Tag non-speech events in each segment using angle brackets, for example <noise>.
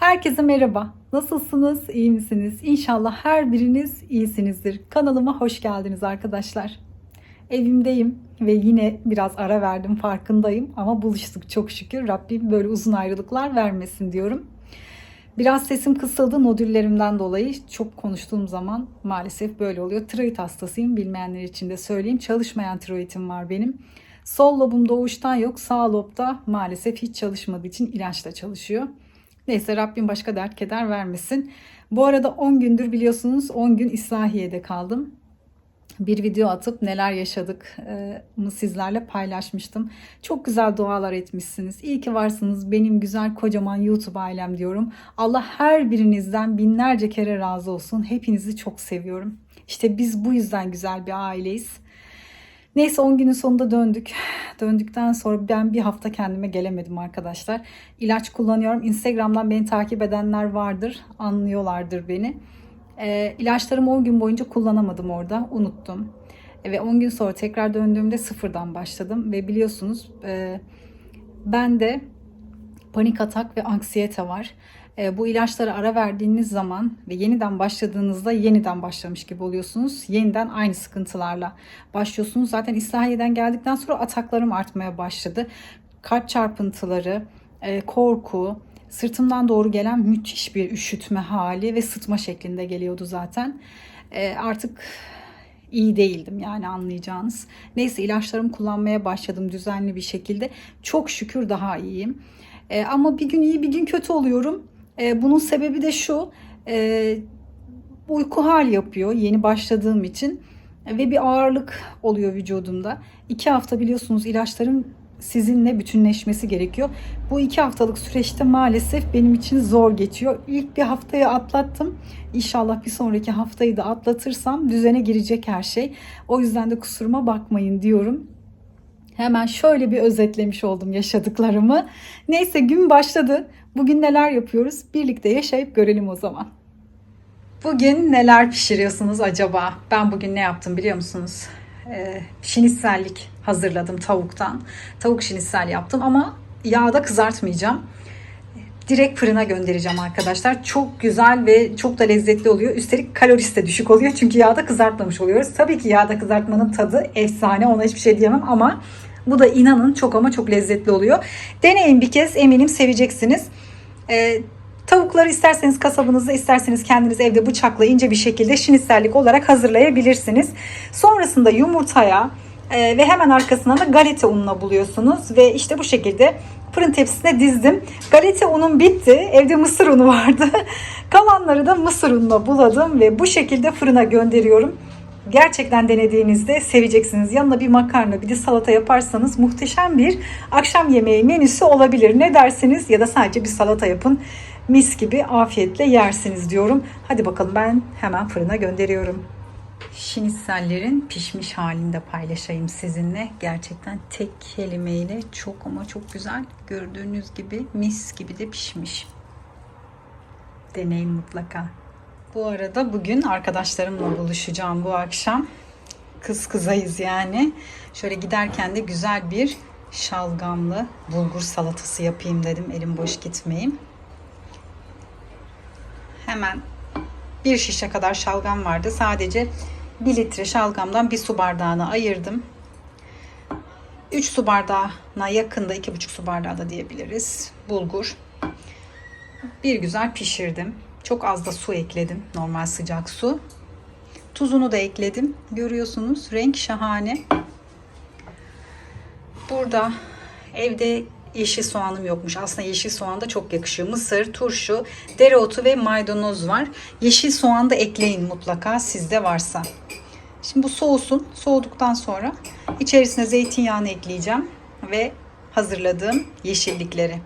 Herkese merhaba. Nasılsınız? İyi misiniz? İnşallah her biriniz iyisinizdir. Kanalıma hoş geldiniz arkadaşlar. Evimdeyim ve yine biraz ara verdim farkındayım ama buluştuk çok şükür. Rabbim böyle uzun ayrılıklar vermesin diyorum. Biraz sesim kısıldı nodüllerimden dolayı. Çok konuştuğum zaman maalesef böyle oluyor. Tiroid hastasıyım bilmeyenler için de söyleyeyim. Çalışmayan tiroidim var benim. Sol lobum doğuştan yok. Sağ lobda maalesef hiç çalışmadığı için ilaçla çalışıyor. Neyse Rabbim başka dert keder vermesin. Bu arada 10 gündür biliyorsunuz 10 gün İslahiye'de kaldım. Bir video atıp neler yaşadık mı sizlerle paylaşmıştım. Çok güzel dualar etmişsiniz. İyi ki varsınız benim güzel kocaman YouTube ailem diyorum. Allah her birinizden binlerce kere razı olsun. Hepinizi çok seviyorum. İşte biz bu yüzden güzel bir aileyiz. Neyse 10 günün sonunda döndük. Döndükten sonra ben bir hafta kendime gelemedim arkadaşlar. İlaç kullanıyorum. Instagram'dan beni takip edenler vardır. Anlıyorlardır beni. E, ilaçlarımı 10 gün boyunca kullanamadım orada. Unuttum. E, ve 10 gün sonra tekrar döndüğümde sıfırdan başladım. Ve biliyorsunuz e, ben de panik atak ve anksiyete var. E, bu ilaçlara ara verdiğiniz zaman ve yeniden başladığınızda yeniden başlamış gibi oluyorsunuz. Yeniden aynı sıkıntılarla başlıyorsunuz. Zaten İslahiye'den geldikten sonra ataklarım artmaya başladı. Kalp çarpıntıları, e, korku, sırtımdan doğru gelen müthiş bir üşütme hali ve sıtma şeklinde geliyordu zaten. E, artık iyi değildim yani anlayacağınız. Neyse ilaçlarımı kullanmaya başladım düzenli bir şekilde. Çok şükür daha iyiyim. E, ama bir gün iyi bir gün kötü oluyorum. E, bunun sebebi de şu. E, uyku hal yapıyor yeni başladığım için. Ve bir ağırlık oluyor vücudumda. İki hafta biliyorsunuz ilaçların sizinle bütünleşmesi gerekiyor. Bu iki haftalık süreçte maalesef benim için zor geçiyor. İlk bir haftayı atlattım. İnşallah bir sonraki haftayı da atlatırsam düzene girecek her şey. O yüzden de kusuruma bakmayın diyorum. Hemen şöyle bir özetlemiş oldum yaşadıklarımı. Neyse gün başladı. Bugün neler yapıyoruz? Birlikte yaşayıp görelim o zaman. Bugün neler pişiriyorsunuz acaba? Ben bugün ne yaptım biliyor musunuz? Ee, şinitsellik hazırladım tavuktan. Tavuk şinitsel yaptım ama yağda kızartmayacağım. Direkt fırına göndereceğim arkadaşlar. Çok güzel ve çok da lezzetli oluyor. Üstelik kalorisi de düşük oluyor. Çünkü yağda kızartmamış oluyoruz. Tabii ki yağda kızartmanın tadı efsane. Ona hiçbir şey diyemem ama bu da inanın çok ama çok lezzetli oluyor. Deneyin bir kez eminim seveceksiniz. Ee, tavukları isterseniz kasabınızda isterseniz kendiniz evde bıçakla ince bir şekilde şinitsellik olarak hazırlayabilirsiniz. Sonrasında yumurtaya e, ve hemen arkasına da galeta ununa buluyorsunuz. Ve işte bu şekilde fırın tepsisine dizdim. Galeta unum bitti. Evde mısır unu vardı. <laughs> Kalanları da mısır ununa buladım ve bu şekilde fırına gönderiyorum. Gerçekten denediğinizde seveceksiniz. Yanına bir makarna bir de salata yaparsanız muhteşem bir akşam yemeği menüsü olabilir. Ne dersiniz? Ya da sadece bir salata yapın. Mis gibi afiyetle yersiniz diyorum. Hadi bakalım ben hemen fırına gönderiyorum. Şinitsellerin pişmiş halinde paylaşayım sizinle. Gerçekten tek kelimeyle çok ama çok güzel. Gördüğünüz gibi mis gibi de pişmiş. Deneyin mutlaka. Bu arada bugün arkadaşlarımla buluşacağım bu akşam. Kız kızayız yani. Şöyle giderken de güzel bir şalgamlı bulgur salatası yapayım dedim. Elim boş gitmeyeyim. Hemen bir şişe kadar şalgam vardı. Sadece 1 litre şalgamdan bir su bardağını ayırdım. 3 su bardağına yakında 2,5 su bardağı da diyebiliriz. Bulgur. Bir güzel pişirdim. Çok az da su ekledim. Normal sıcak su. Tuzunu da ekledim. Görüyorsunuz renk şahane. Burada evde yeşil soğanım yokmuş. Aslında yeşil soğan da çok yakışıyor. Mısır, turşu, dereotu ve maydanoz var. Yeşil soğan da ekleyin mutlaka sizde varsa. Şimdi bu soğusun. Soğuduktan sonra içerisine zeytinyağını ekleyeceğim ve hazırladığım yeşillikleri.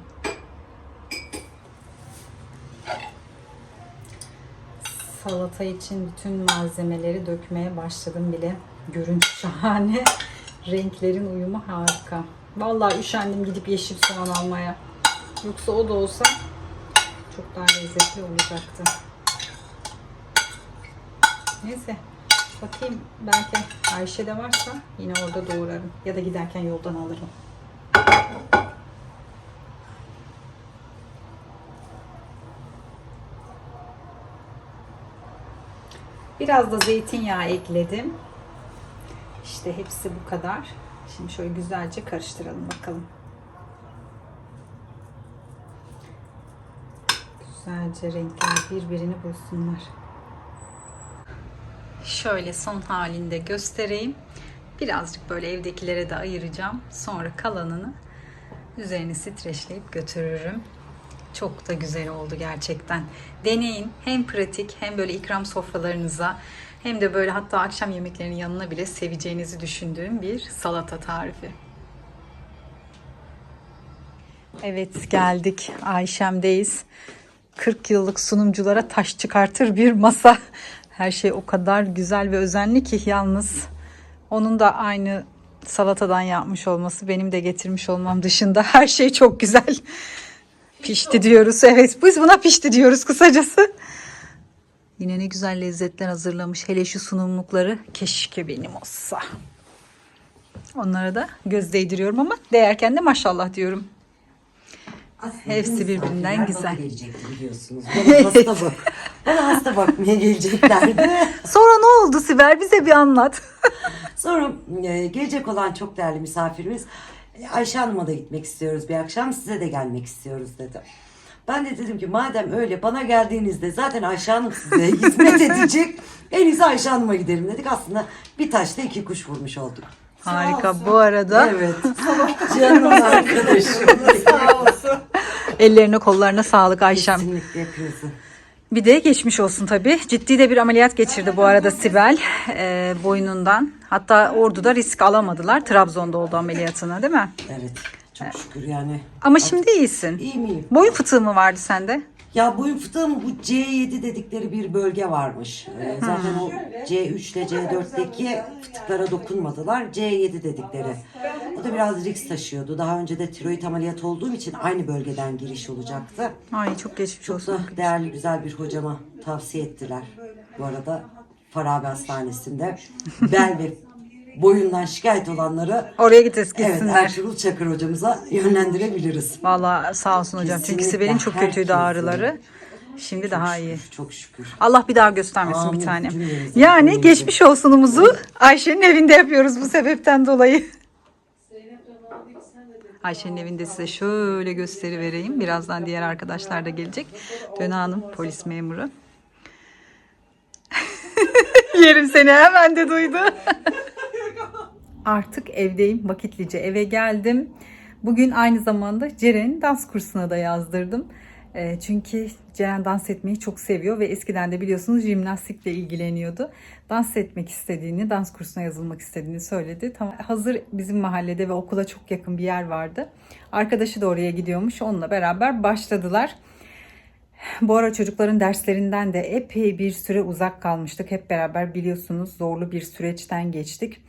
Salata için bütün malzemeleri dökmeye başladım bile. Görüntü <laughs> şahane. Renklerin uyumu harika. Vallahi üşendim gidip yeşil soğan almaya. Yoksa o da olsa çok daha lezzetli olacaktı. Neyse. Bakayım belki Ayşe de varsa yine orada doğrarım. Ya da giderken yoldan alırım. Biraz da zeytinyağı ekledim. İşte hepsi bu kadar. Şimdi şöyle güzelce karıştıralım bakalım. Güzelce renkler birbirini bulsunlar. Şöyle son halinde göstereyim. Birazcık böyle evdekilere de ayıracağım. Sonra kalanını üzerine streçleyip götürürüm. Çok da güzel oldu gerçekten. Deneyin. Hem pratik hem böyle ikram sofralarınıza hem de böyle hatta akşam yemeklerinin yanına bile seveceğinizi düşündüğüm bir salata tarifi. Evet geldik. Ayşem'deyiz. 40 yıllık sunumculara taş çıkartır bir masa. Her şey o kadar güzel ve özenli ki yalnız onun da aynı salatadan yapmış olması benim de getirmiş olmam dışında her şey çok güzel. Pişti diyoruz. Evet biz buna pişti diyoruz kısacası. Yine ne güzel lezzetler hazırlamış. Hele şu sunumlukları keşke benim olsa. Onlara da göz değdiriyorum ama değerken de maşallah diyorum. Aslında Hepsi birbirinden güzel. Gelecekti biliyorsunuz. Bana hasta bak. Bana hasta bakmaya geleceklerdi. <laughs> Sonra ne oldu Sibel? Bize bir anlat. Sonra e, gelecek olan çok değerli misafirimiz "E, Ayşe Hanım'a da gitmek istiyoruz bir akşam size de gelmek istiyoruz dedi. Ben de dedim ki madem öyle bana geldiğinizde zaten Ayşe Hanım size <laughs> hizmet edecek. En iyisi Ayşe Hanım'a gidelim dedik. Aslında bir taşla iki kuş vurmuş olduk. Harika. Bu arada Evet. <laughs> Canım arkadaşım. <laughs> ellerine kollarına sağlık Ayşem. Kesinlikle yapıyorsun. Bir de geçmiş olsun tabii. Ciddi de bir ameliyat geçirdi bu arada Sibel e, boynundan. Hatta orduda risk alamadılar. Trabzon'da oldu ameliyatına değil mi? Evet. Çok şükür yani. Ama şimdi iyisin. İyi miyim? Boyun fıtığı mı vardı sende? Ya boyun fıtığı mı bu C7 dedikleri bir bölge varmış. Ee, zaten o C3 ile C4'teki fıtıklara dokunmadılar. C7 dedikleri. O da biraz risk taşıyordu. Daha önce de tiroid ameliyatı olduğum için aynı bölgeden giriş olacaktı. Ay çok geçmiş Çok olsun. da değerli güzel bir hocama tavsiye ettiler. Bu arada Farabi Hastanesi'nde bel ve boyundan şikayet olanları Oraya git evet gitsinler. Ertuğrul Çakır hocamıza yönlendirebiliriz. Vallahi sağ olsun hocam. Çünkü Kesinlikle Sibel'in çok kötüydü herkesin. ağrıları. Şimdi daha iyi. Çok şükür. Allah bir daha göstermesin Amin. bir tanem. Cümlemize, Yani cümlemize. geçmiş olsunumuzu Ayşe'nin evinde yapıyoruz bu sebepten dolayı. Ayşe'nin evinde size şöyle gösteri vereyim. Birazdan diğer arkadaşlar da gelecek. Döna Hanım polis memuru. <laughs> Yerim seni hemen de duydu. Artık evdeyim. Vakitlice eve geldim. Bugün aynı zamanda Ceren'in dans kursuna da yazdırdım. E, çünkü Ceren dans etmeyi çok seviyor ve eskiden de biliyorsunuz jimnastikle ilgileniyordu. Dans etmek istediğini, dans kursuna yazılmak istediğini söyledi. Tamam, hazır bizim mahallede ve okula çok yakın bir yer vardı. Arkadaşı da oraya gidiyormuş. Onunla beraber başladılar. Bu ara çocukların derslerinden de epey bir süre uzak kalmıştık. Hep beraber biliyorsunuz zorlu bir süreçten geçtik.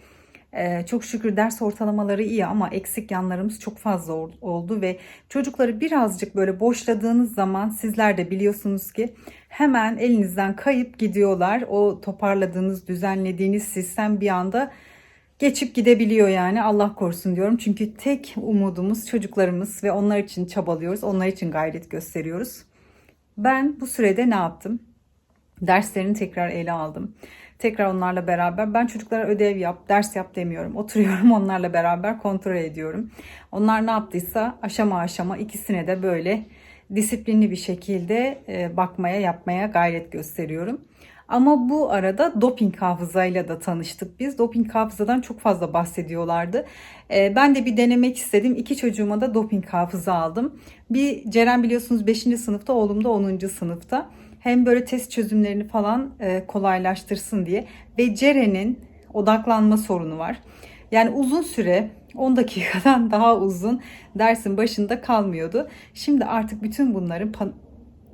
Ee, çok şükür ders ortalamaları iyi ama eksik yanlarımız çok fazla ol- oldu ve çocukları birazcık böyle boşladığınız zaman sizler de biliyorsunuz ki hemen elinizden kayıp gidiyorlar. O toparladığınız, düzenlediğiniz sistem bir anda geçip gidebiliyor yani Allah korusun diyorum. Çünkü tek umudumuz çocuklarımız ve onlar için çabalıyoruz, onlar için gayret gösteriyoruz. Ben bu sürede ne yaptım? Derslerini tekrar ele aldım. Tekrar onlarla beraber ben çocuklara ödev yap, ders yap demiyorum. Oturuyorum <laughs> onlarla beraber kontrol ediyorum. Onlar ne yaptıysa aşama aşama ikisine de böyle disiplinli bir şekilde e, bakmaya, yapmaya gayret gösteriyorum. Ama bu arada doping hafızayla da tanıştık biz. Doping hafızadan çok fazla bahsediyorlardı. E, ben de bir denemek istedim. İki çocuğuma da doping hafıza aldım. Bir Ceren biliyorsunuz 5. sınıfta, oğlum da 10. sınıfta. Hem böyle test çözümlerini falan e, kolaylaştırsın diye. Ve Ceren'in odaklanma sorunu var. Yani uzun süre 10 dakikadan <laughs> daha uzun dersin başında kalmıyordu. Şimdi artık bütün bunların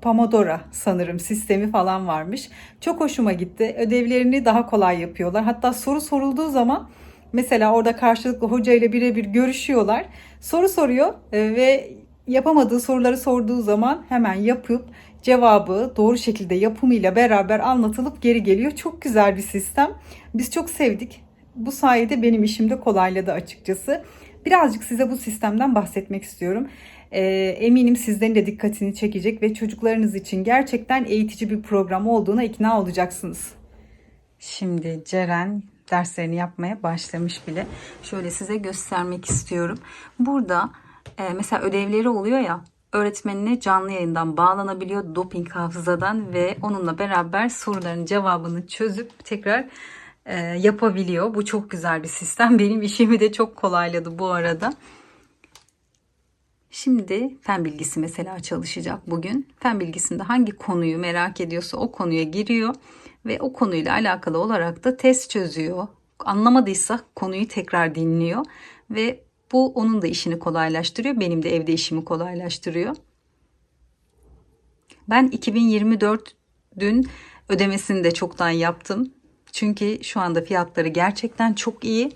Pomodoro sanırım sistemi falan varmış. Çok hoşuma gitti. Ödevlerini daha kolay yapıyorlar. Hatta soru sorulduğu zaman mesela orada karşılıklı hoca ile birebir görüşüyorlar. Soru soruyor e, ve yapamadığı soruları sorduğu zaman hemen yapıp cevabı doğru şekilde yapımıyla beraber anlatılıp geri geliyor. Çok güzel bir sistem. Biz çok sevdik. Bu sayede benim işim de kolayladı açıkçası. Birazcık size bu sistemden bahsetmek istiyorum. Ee, eminim sizlerin de dikkatini çekecek ve çocuklarınız için gerçekten eğitici bir program olduğuna ikna olacaksınız. Şimdi Ceren derslerini yapmaya başlamış bile. Şöyle size göstermek istiyorum. Burada e, mesela ödevleri oluyor ya öğretmenine canlı yayından bağlanabiliyor doping hafızadan ve onunla beraber soruların cevabını çözüp tekrar e, yapabiliyor. Bu çok güzel bir sistem. <laughs> Benim işimi de çok kolayladı bu arada. Şimdi fen bilgisi mesela çalışacak bugün. Fen bilgisinde hangi konuyu merak ediyorsa o konuya giriyor ve o konuyla alakalı olarak da test çözüyor. Anlamadıysa konuyu tekrar dinliyor ve bu onun da işini kolaylaştırıyor. Benim de evde işimi kolaylaştırıyor. Ben 2024 dün ödemesini de çoktan yaptım. Çünkü şu anda fiyatları gerçekten çok iyi.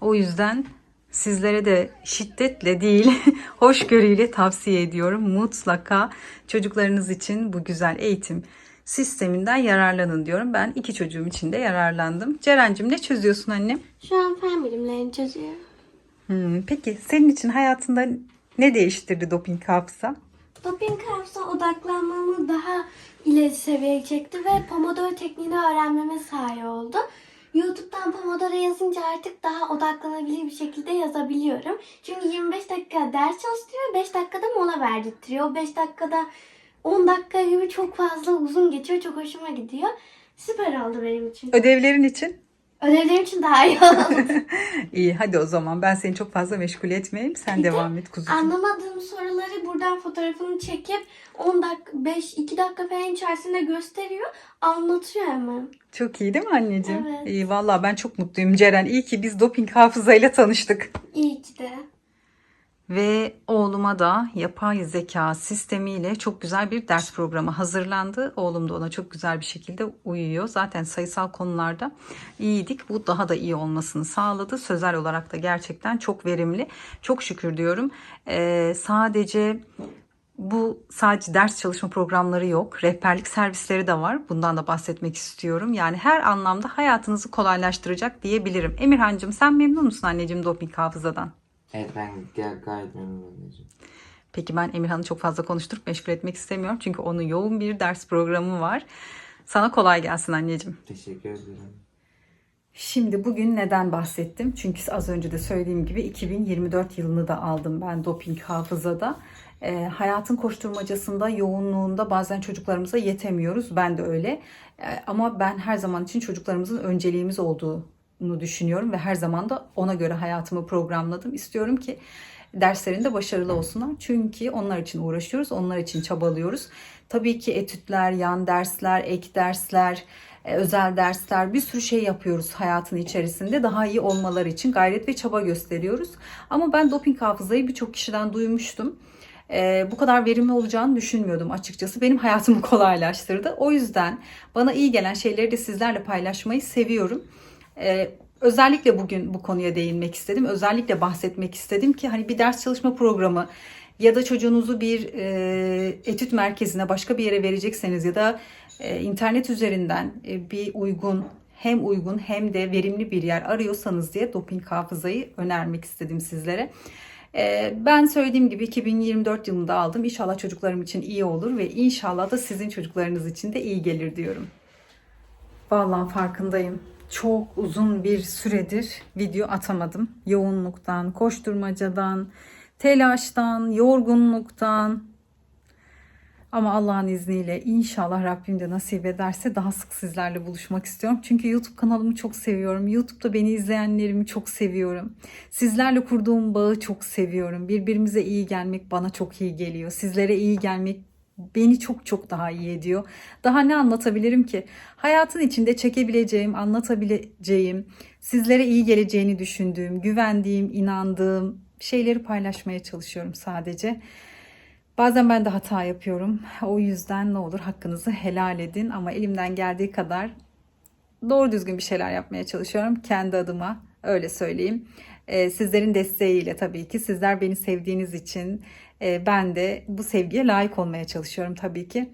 O yüzden sizlere de şiddetle değil, <laughs> hoşgörüyle tavsiye ediyorum. Mutlaka çocuklarınız için bu güzel eğitim sisteminden yararlanın diyorum. Ben iki çocuğum için de yararlandım. Ceren'cim ne çözüyorsun annem? Şu an fen bilimlerini çözüyorum. Hmm, peki senin için hayatında ne değiştirdi doping hafıza? Doping hafıza odaklanmamı daha ileri seviyeye çekti ve Pomodoro tekniğini öğrenmeme sahi oldu. YouTube'dan Pomodoro yazınca artık daha odaklanabilir bir şekilde yazabiliyorum. Çünkü 25 dakika ders çalıştırıyor, 5 dakikada mola verdirtiyor. O 5 dakikada 10 dakika gibi çok fazla uzun geçiyor. Çok hoşuma gidiyor. Süper oldu benim için. Ödevlerin için? Ödevlerim için daha iyi oldu. <laughs> İyi hadi o zaman ben seni çok fazla meşgul etmeyeyim. Sen Bir de devam et kuzucuğum. Anlamadığım soruları buradan fotoğrafını çekip 10 dakika 5 2 dakika falan içerisinde gösteriyor. Anlatıyor hemen. Çok iyi değil mi anneciğim? Evet. İyi vallahi ben çok mutluyum Ceren. İyi ki biz doping hafızayla tanıştık. İyi ki de. Ve oğluma da yapay zeka sistemiyle çok güzel bir ders programı hazırlandı. Oğlum da ona çok güzel bir şekilde uyuyor. Zaten sayısal konularda iyiydik. Bu daha da iyi olmasını sağladı. Sözel olarak da gerçekten çok verimli. Çok şükür diyorum. Ee, sadece bu sadece ders çalışma programları yok. Rehberlik servisleri de var. Bundan da bahsetmek istiyorum. Yani her anlamda hayatınızı kolaylaştıracak diyebilirim. Emirhancığım sen memnun musun anneciğim doping hafızadan? Evet ben gay- gayet memnunum. Peki ben Emirhan'ı çok fazla konuşturup meşgul etmek istemiyorum. Çünkü onun yoğun bir ders programı var. Sana kolay gelsin anneciğim. Teşekkür ederim. Şimdi bugün neden bahsettim? Çünkü az önce de söylediğim gibi 2024 yılını da aldım ben doping hafızada. Ee, hayatın koşturmacasında, yoğunluğunda bazen çocuklarımıza yetemiyoruz. Ben de öyle. Ee, ama ben her zaman için çocuklarımızın önceliğimiz olduğunu düşünüyorum ve her zaman da ona göre hayatımı programladım. İstiyorum ki derslerinde başarılı olsunlar. Çünkü onlar için uğraşıyoruz, onlar için çabalıyoruz. Tabii ki etütler, yan dersler, ek dersler, e, özel dersler bir sürü şey yapıyoruz hayatın içerisinde daha iyi olmaları için gayret ve çaba gösteriyoruz. Ama ben doping hafızayı birçok kişiden duymuştum. E, bu kadar verimli olacağını düşünmüyordum açıkçası. Benim hayatımı <laughs> kolaylaştırdı. O yüzden bana iyi gelen şeyleri de sizlerle paylaşmayı seviyorum. E, özellikle bugün bu konuya değinmek istedim. Özellikle bahsetmek istedim ki hani bir ders çalışma programı ya da çocuğunuzu bir e, etüt merkezine başka bir yere verecekseniz ya da e, internet üzerinden e, bir uygun hem uygun hem de verimli bir yer arıyorsanız diye doping hafızayı önermek istedim sizlere. E, ben söylediğim gibi 2024 yılında aldım. İnşallah çocuklarım için iyi olur ve inşallah da sizin çocuklarınız için de iyi gelir diyorum. Vallahi farkındayım. Çok uzun bir süredir video atamadım. Yoğunluktan, koşturmacadan, telaştan, yorgunluktan. Ama Allah'ın izniyle inşallah Rabbim de nasip ederse daha sık sizlerle buluşmak istiyorum. Çünkü YouTube kanalımı çok seviyorum. YouTube'da beni izleyenlerimi çok seviyorum. Sizlerle kurduğum bağı çok seviyorum. Birbirimize iyi gelmek bana çok iyi geliyor. Sizlere iyi gelmek beni çok çok daha iyi ediyor. Daha ne anlatabilirim ki? Hayatın içinde çekebileceğim, anlatabileceğim, sizlere iyi geleceğini düşündüğüm, güvendiğim, inandığım şeyleri paylaşmaya çalışıyorum sadece. Bazen ben de hata yapıyorum. O yüzden ne olur hakkınızı helal edin ama elimden geldiği kadar doğru düzgün bir şeyler yapmaya çalışıyorum kendi adıma öyle söyleyeyim. Ee, sizlerin desteğiyle tabii ki sizler beni sevdiğiniz için e, ben de bu sevgiye layık olmaya çalışıyorum tabii ki.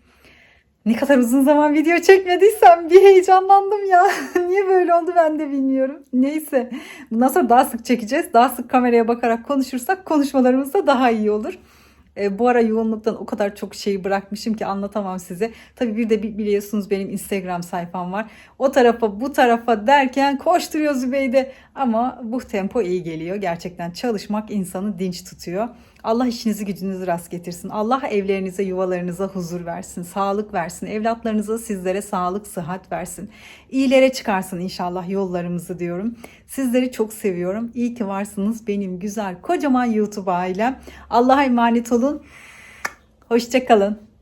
Ne kadar uzun zaman video çekmediysem bir heyecanlandım ya. <laughs> Niye böyle oldu ben de bilmiyorum. Neyse. Bundan sonra daha sık çekeceğiz. Daha sık kameraya bakarak konuşursak konuşmalarımız da daha iyi olur. E, bu ara yoğunluktan o kadar çok şeyi bırakmışım ki anlatamam size. Tabii bir de bi- biliyorsunuz benim Instagram sayfam var. O tarafa bu tarafa derken koşturuyor Zübeyde. Ama bu tempo iyi geliyor. Gerçekten çalışmak insanı dinç tutuyor. Allah işinizi gücünüzü rast getirsin. Allah evlerinize, yuvalarınıza huzur versin, sağlık versin. Evlatlarınıza sizlere sağlık, sıhhat versin. İyilere çıkarsın inşallah yollarımızı diyorum. Sizleri çok seviyorum. İyi ki varsınız benim güzel kocaman YouTube ailem. Allah'a emanet olun. Hoşçakalın.